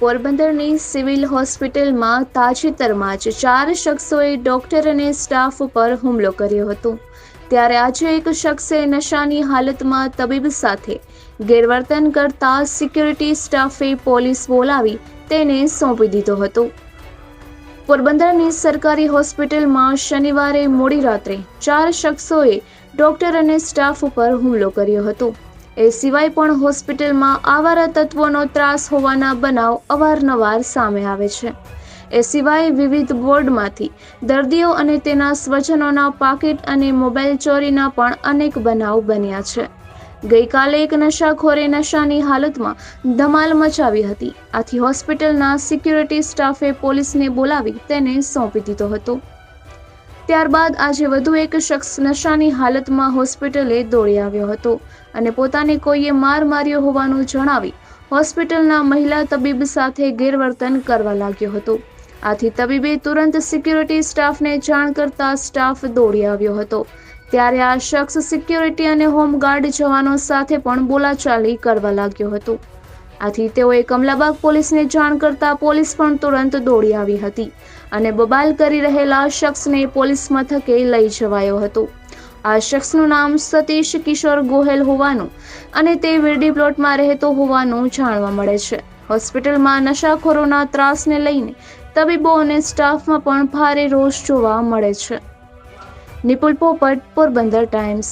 પોરબંદરની સિવિલ હોસ્પિટલમાં તાજેતરમાં જ ચાર શખ્સોએ ડોક્ટર અને સ્ટાફ ઉપર હુમલો કર્યો હતો. ત્યારે આજે એક શખ્સે નશાની હાલતમાં તબીબ સાથે ગેરવર્તન કરતા સિક્યુરિટી સ્ટાફે પોલીસ બોલાવી તેને સોંપી દીધો હતો. પોરબંદરની સરકારી હોસ્પિટલમાં શનિવારે મોડી રાત્રે ચાર શખ્સોએ ડોક્ટર અને સ્ટાફ ઉપર હુમલો કર્યો હતો. એ સિવાય પણ હોસ્પિટલમાં આવારા તત્વોનો ત્રાસ હોવાના બનાવ અવારનવાર સામે આવે છે. એ સિવાય વિવિધ બોર્ડમાંથી દર્દીઓ અને તેના સ્વજનોના પાકીટ અને મોબાઈલ ચોરીના પણ અનેક બનાવ બન્યા છે. ગઈકાલે એક નશાખોરે નશાની હાલતમાં ધમાલ મચાવી હતી. આથી હોસ્પિટલના સિક્યુરિટી સ્ટાફે પોલીસને બોલાવી તેને સોંપી દીધો હતો. ત્યારબાદ આજે વધુ એક શખ્સ નશાની હાલતમાં હોસ્પિટલે દોડી આવ્યો હતો અને પોતાને કોઈએ માર માર્યો હોવાનું જણાવી હોસ્પિટલના મહિલા તબીબ સાથે ગેરવર્તન કરવા લાગ્યો હતો. આથી તબીબે તુરંત સિક્યુરિટી સ્ટાફને જાણ કરતા સ્ટાફ દોડી આવ્યો હતો. ત્યારે આ શખ્સ સિક્યુરિટી અને હોમગાર્ડ જવાનો સાથે પણ બોલાચાલી કરવા લાગ્યો હતો. આથી તેઓએ કમલાબાગ પોલીસને જાણ કરતા પોલીસ પણ તુરંત દોડી આવી હતી અને બબાલ કરી રહેલા શખ્સને પોલીસ મથકે લઈ જવાયો હતો. આ શખ્સનું નામ સતીશ કિશોર ગોહેલ હોવાનું અને તે વિરડી પ્લોટમાં રહેતો હોવાનું જાણવા મળે છે. હોસ્પિટલમાં નશાખોરોના ત્રાસને લઈને તબીબો અને સ્ટાફમાં પણ ભારે રોષ જોવા મળે છે. નિપુલ પોપટ, પોરબંદર ટાઈમ્સ.